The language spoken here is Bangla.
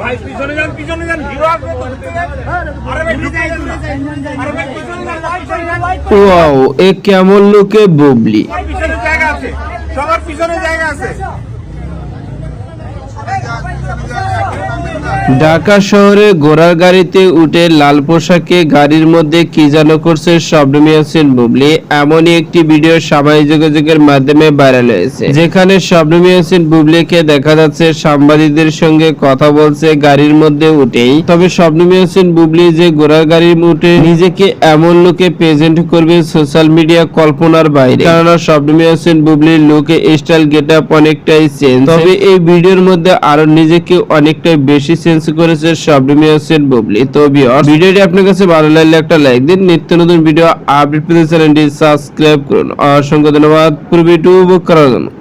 ভাই পিছনে যান পিছনে যান। হিরো আসবে ওয়াও এ কেমন লোকে বুবলি। পিছনে জায়গা আছে। সবার পিছনে জায়গা আছে। ঢাকা শহরে ঘোড়ার গাড়িতে উঠে লাল পোশাকে গাড়ির মধ্যে কি যেন করছে শবনম ইয়াসিন বুবলি। এমনই একটি ভিডিও সামাজিক যোগাযোগের মাধ্যমে ভাইরাল হয়েছে। যেখানে শবনম ইয়াসিন বুবলিকে দেখা যাচ্ছে সাংবাদিকদের সঙ্গে কথা বলছে গাড়ির মধ্যে উঠেই। তবে শবনম ইয়াসিন বুবলি যে ঘোড়ার গাড়ির উঠে নিজেকে এমন লোকে প্রেজেন্ট করবে সোশ্যাল মিডিয়া কল্পনার বাইরে। কেননা শবনম ইয়াসিন বুবলির লুকে স্টাইল গেট আপ অনেকটাই চেঞ্জ তবে এই ভিডিওর মধ্যে আরও নিজেকে অনেকটাই বেশি চেঞ্জ করেছে শবনম ইয়াসিন বুবলি। তো ভিউয়ার্স ভিডিওটি আপনার কাছে ভালো লাগলে একটা লাইক দিন। নিত্য নতুন ভিডিও আপডেট পেতে চ্যানেলটি সাবস্ক্রাইব করুন। অসংখ্য ধন্যবাদ। পুরো ভিডিও বুক করার জন্য।